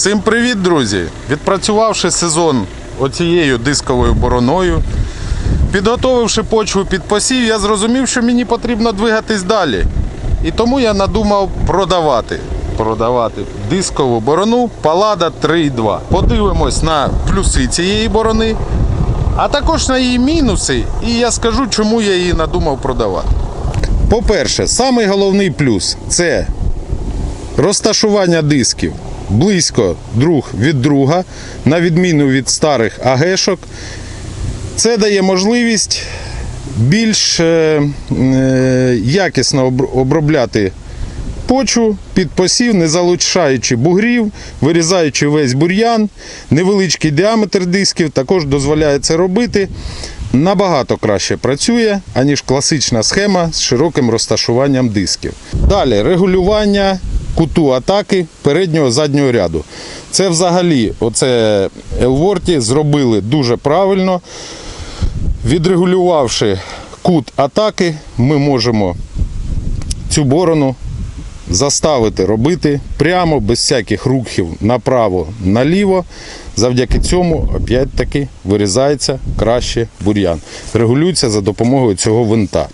Всім привіт, друзі! Відпрацювавши сезон оцією дисковою бороною, підготовивши почву під посів, я зрозумів, що мені потрібно двигатись далі. І тому я надумав продавати. Продавати дискову борону Палада 3.2. Подивимось на плюси цієї борони, а також на її мінуси, і я скажу, чому я її надумав продавати. По-перше, самий головний плюс це розташування дисків близько друг від друга, на відміну від старих агешок. Це дає можливість більш е, е, якісно обробляти почву під посів, не залучаючи бугрів, вирізаючи весь бур'ян. Невеличкий діаметр дисків також дозволяє це робити. Набагато краще працює, аніж класична схема з широким розташуванням дисків. Далі регулювання куту атаки переднього заднього ряду. Це взагалі, оце Елворті зробили дуже правильно. Відрегулювавши кут атаки, ми можемо цю борону заставити робити прямо без всяких рухів направо, наліво. Завдяки цьому, опять-таки, вирізається краще бур'ян. Регулюється за допомогою цього винта.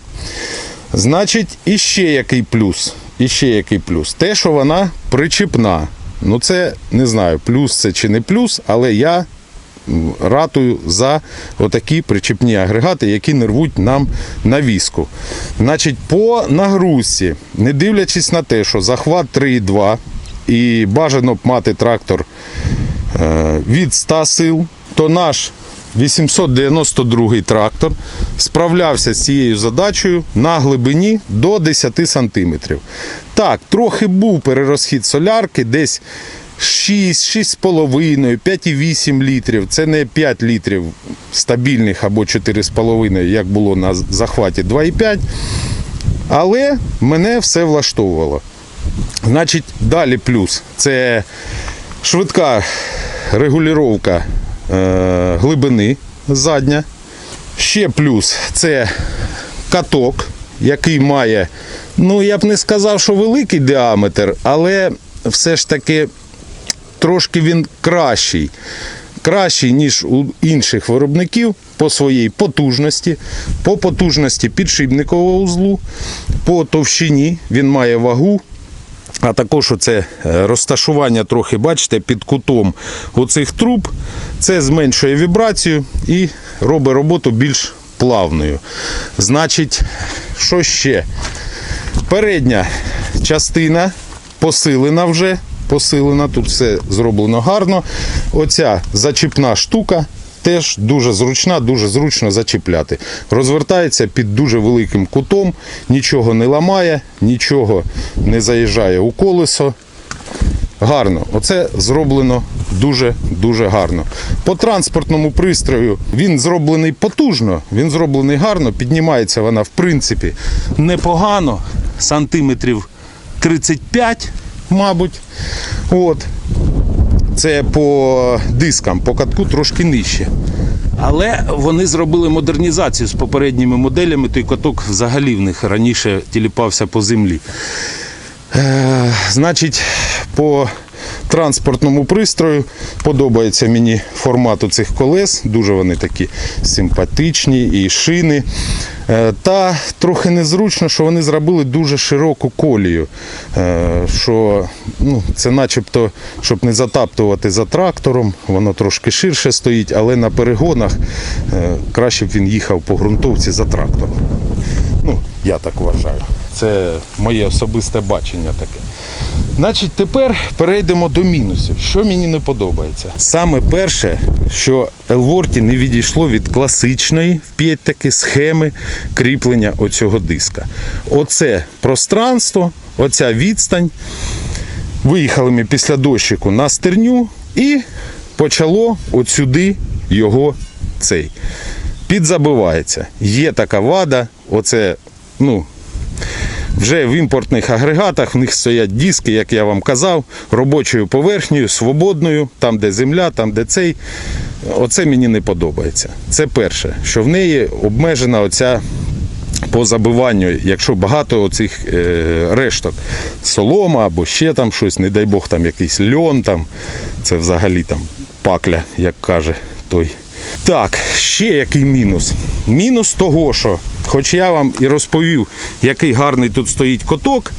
Значить, іще який плюс. Іще який плюс. Те, що вона причіпна. Ну, це не знаю, плюс це чи не плюс, але я ратую за отакі причіпні агрегати, які не рвуть нам навіску. Значить, по нагрузці, не дивлячись на те, що захват 3,2 і бажано б мати трактор е, від 100 сил, то наш 892 трактор справлявся з цією задачею на глибині до 10 сантиметрів. Так, трохи був перерозхід солярки, десь 6, 6,5, 5,8 літрів. Це не 5 літрів стабільних або 4,5, як було на захваті 2,5. Але мене все влаштовувало. Значить, далі плюс. Це швидка регулювання глибини задня. Ще плюс це каток, який має, ну я б не сказав, що великий діаметр, але все ж таки трошки він кращий. Кращий, ніж у інших виробників по своїй потужності, по потужності підшипникового узлу, по товщині він має вагу, а також оце е, розташування трохи, бачите, під кутом оцих труб. Це зменшує вібрацію і робить роботу більш плавною. Значить, що ще? Передня частина посилена вже. Посилена, тут все зроблено гарно. Оця зачіпна штука теж дуже зручна, дуже зручно зачіпляти. Розвертається під дуже великим кутом, нічого не ламає, нічого не заїжджає у колесо. Гарно, оце зроблено дуже-дуже гарно. По транспортному пристрою він зроблений потужно, він зроблений гарно, піднімається вона в принципі непогано, сантиметрів 35, мабуть. От. Це по дискам, по катку трошки нижче. Але вони зробили модернізацію з попередніми моделями, той каток взагалі в них раніше тіліпався по землі. Е, значить, по транспортному пристрою подобається мені формат цих колес. Дуже вони такі симпатичні і шини. Е, Та трохи незручно, що вони зробили дуже широку колію. Е, Що ну, це начебто, щоб не затаптувати за трактором, воно трошки ширше стоїть, але на перегонах е, краще б він їхав по ґрунтовці за трактором. Ну, я так вважаю. Це моє особисте бачення таке. Значить, тепер перейдемо до мінусів. Що мені не подобається? Саме перше, що Елворті не відійшло від класичної таки схеми кріплення оцього диска. Оце пространство, оця відстань. Виїхали ми після дощику на стерню і почало от сюди його цей. Підзабивається. Є така вада, оце, ну, вже в імпортних агрегатах в них стоять диски, як я вам казав, робочою поверхнею, свободною, там, де земля, там, де цей. Оце мені не подобається. Це перше, що в неї обмежена оця по забиванню, якщо багато оцих е, решток, солома або ще там щось, не дай Бог, там якийсь льон, там, це взагалі там пакля, як каже той. Так, ще який мінус. Мінус того, що, хоч я вам і розповів, який гарний тут стоїть коток,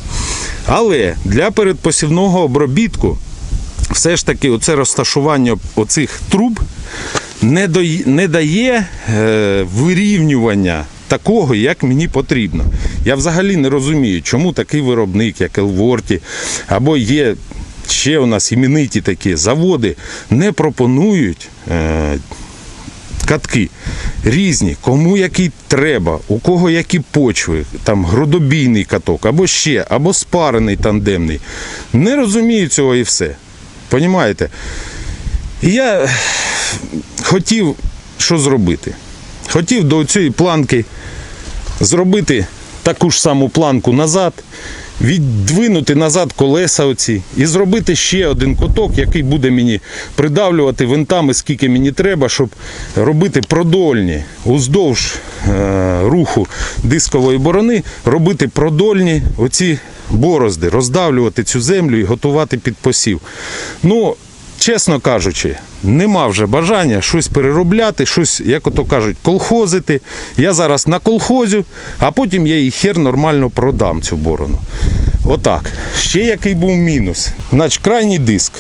але для передпосівного обробітку все ж таки оце розташування оцих труб не, дає, не дає е, вирівнювання такого, як мені потрібно. Я взагалі не розумію, чому такий виробник, як Елворті, або є ще у нас імениті такі заводи, не пропонують. Е, Катки різні, кому який треба, у кого які почви, там грудобійний каток, або ще, або спарений тандемний. Не розумію цього і все. Понімаєте? І я хотів що зробити? Хотів до цієї планки зробити таку ж саму планку назад, віддвинути назад колеса оці і зробити ще один куток, який буде мені придавлювати винтами, скільки мені треба, щоб робити продольні уздовж е, руху дискової борони, робити продольні оці борозди, роздавлювати цю землю і готувати під посів. Ну, чесно кажучи, нема вже бажання щось переробляти, щось, як ото кажуть, колхозити. Я зараз на колхозю, а потім я її хер нормально продам цю борону. Отак. Ще який був мінус. Значить, крайній диск.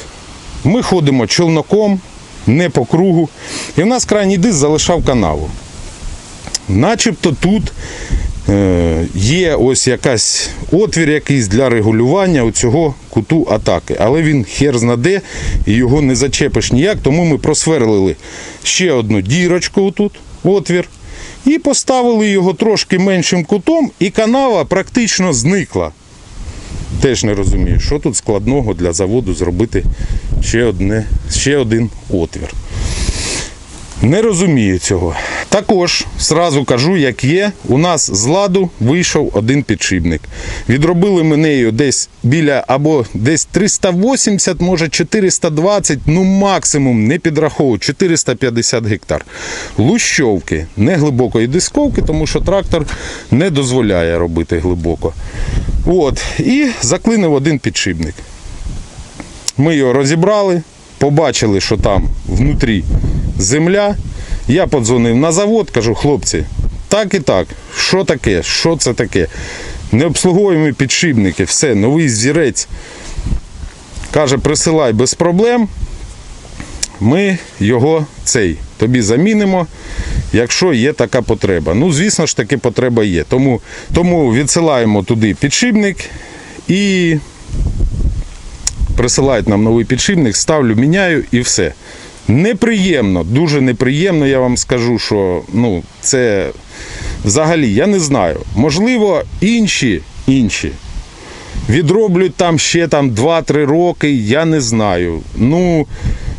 Ми ходимо човноком, не по кругу. І в нас крайній диск залишав канаву. Начебто тут є ось якась отвір якийсь для регулювання цього куту атаки. Але він хер знаде і його не зачепиш ніяк, тому ми просверлили ще одну дірочку тут, отвір, і поставили його трошки меншим кутом, і канава практично зникла. Теж не розумію, що тут складного для заводу зробити ще, одне, ще один отвір. Не розумію цього. Також зразу кажу, як є, у нас з ладу вийшов один підшипник. Відробили ми нею десь біля або десь 380, може 420, ну максимум не підраховую, 450 гектар. Лущовки, не глибокої дисковки, тому що трактор не дозволяє робити глибоко. От, і заклинив один підшипник. Ми його розібрали, побачили, що там внутрі земля. Я подзвонив на завод, кажу, хлопці, так і так, що таке, що це таке? Не обслуговуємо підшипники, все, новий зірець. Каже, присилай без проблем. Ми його цей тобі замінимо, якщо є така потреба. Ну, звісно ж, таки потреба є. Тому, тому відсилаємо туди підшипник і присилають нам новий підшипник, ставлю, міняю і все. Неприємно, дуже неприємно, я вам скажу, що ну, це взагалі я не знаю. Можливо, інші, інші відроблять там ще там 2-3 роки, я не знаю. Ну,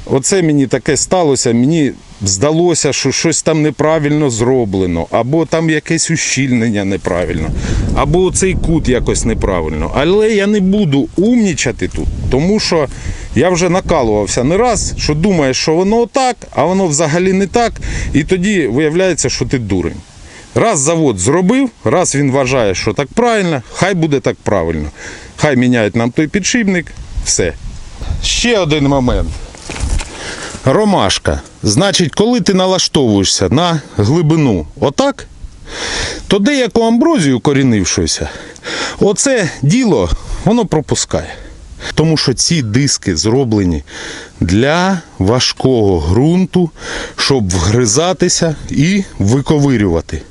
оце мені таке сталося. Мені здалося, що щось там неправильно зроблено, або там якесь ущільнення неправильно, або цей кут якось неправильно. Але я не буду умнічати тут, тому що я вже накалувався не раз, що думаєш, що воно так, а воно взагалі не так. І тоді виявляється, що ти дурень. Раз завод зробив, раз він вважає, що так правильно, хай буде так правильно. Хай міняють нам той підшипник, все. Ще один момент. Ромашка. Значить, коли ти налаштовуєшся на глибину отак, то деяку амброзію корінившуюся, оце діло воно пропускає. Тому що ці диски зроблені для важкого ґрунту, щоб вгризатися і виковирювати.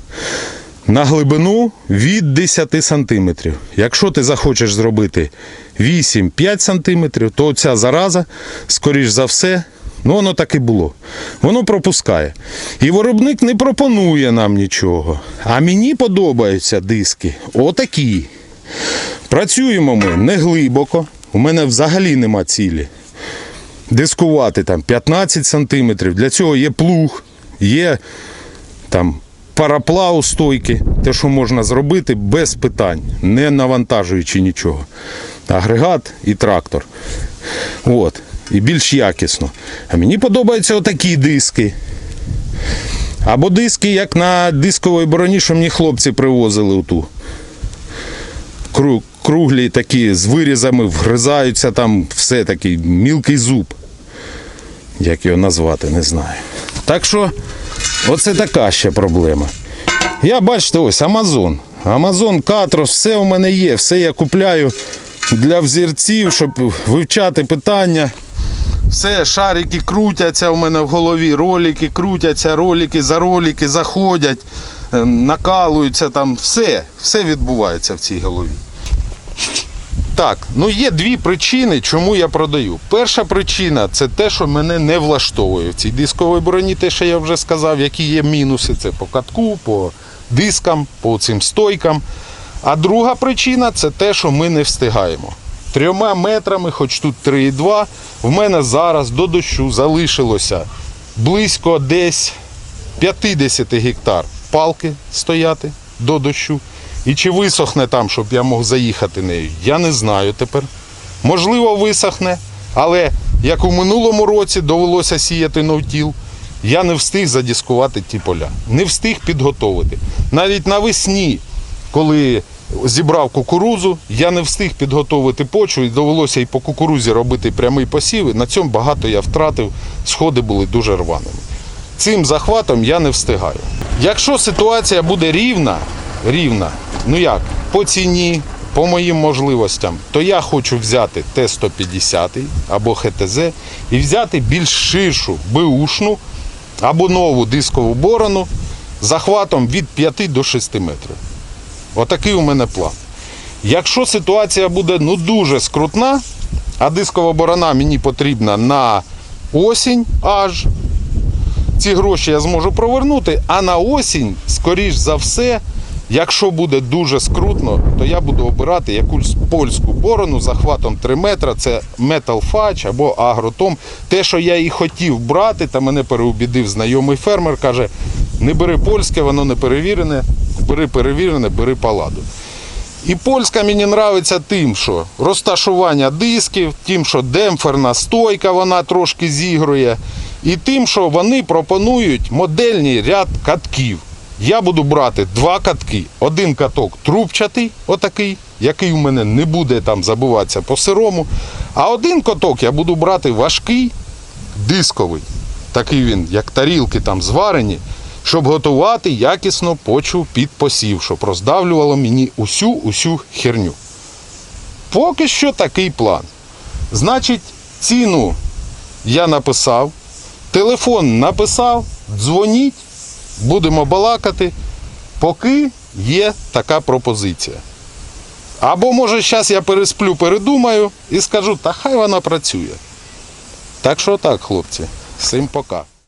На глибину від 10 см. Якщо ти захочеш зробити 8-5 см, то ця зараза, скоріш за все, ну воно так і було. Воно пропускає. І виробник не пропонує нам нічого. А мені подобаються диски отакі. Працюємо ми не глибоко. У мене взагалі нема цілі. Дискувати там 15 см. Для цього є плуг, є там параплав стойки, те, що можна зробити без питань, не навантажуючи нічого. Агрегат і трактор. От. І більш якісно. А мені подобаються отакі диски. Або диски, як на дисковій броні, що мені хлопці привозили оту. Кру- Круглі такі з вирізами, вгризаються там все такий мілкий зуб. Як його назвати, не знаю. Так що, оце така ще проблема. Я бачите, ось Амазон. Амазон, Катрос, все у мене є, все я купляю для взірців, щоб вивчати питання. Все, шарики крутяться у мене в голові, ролики крутяться, ролики за ролики заходять, е, накалуються там. Все, все відбувається в цій голові. Так, ну є дві причини, чому я продаю. Перша причина це те, що мене не влаштовує в цій дисковій броні, те, що я вже сказав, які є мінуси. Це по катку, по дискам, по цим стойкам. А друга причина це те, що ми не встигаємо. Трьома метрами, хоч тут 3,2, в мене зараз до дощу залишилося близько десь 50 гектар палки стояти до дощу. І чи висохне там, щоб я мог заїхати нею, я не знаю тепер. Можливо, висохне, але як у минулому році довелося сіяти новтіл, я не встиг задіскувати ті поля, не встиг підготовити. Навіть навесні, коли зібрав кукурузу, я не встиг підготовити почву і довелося і по кукурузі робити прямий посів. На цьому багато я втратив, сходи були дуже рваними. Цим захватом я не встигаю. Якщо ситуація буде рівна, рівна, ну як, по ціні, по моїм можливостям, то я хочу взяти Т-150 або ХТЗ і взяти більш ширшу Бушну або нову дискову борону захватом від 5 до 6 метрів. Отакий у мене план. Якщо ситуація буде ну дуже скрутна, а дискова борона мені потрібна на осінь аж, ці гроші я зможу провернути, а на осінь, скоріш за все, якщо буде дуже скрутно, то я буду обирати якусь польську борону захватом 3 метра. Це Metal Fudge або Агротом. Те, що я і хотів брати, та мене переубідив знайомий фермер, каже: не бери польське, воно не перевірене, бери перевірене, бери паладу. І польська мені подобається тим, що розташування дисків, тим, що демпферна стойка вона трошки зігрує, і тим, що вони пропонують модельний ряд катків. Я буду брати два катки. Один каток трубчатий, отакий, який у мене не буде там забуватися по сирому. А один каток я буду брати важкий, дисковий. Такий він, як тарілки там зварені, щоб готувати якісно почву під посів, щоб роздавлювало мені усю усю херню. Поки що такий план. Значить, ціну я написав, телефон написав, дзвоніть, будемо балакати, поки є така пропозиція. Або, може, зараз я пересплю, передумаю і скажу, та хай вона працює. Так що так, хлопці, всім пока.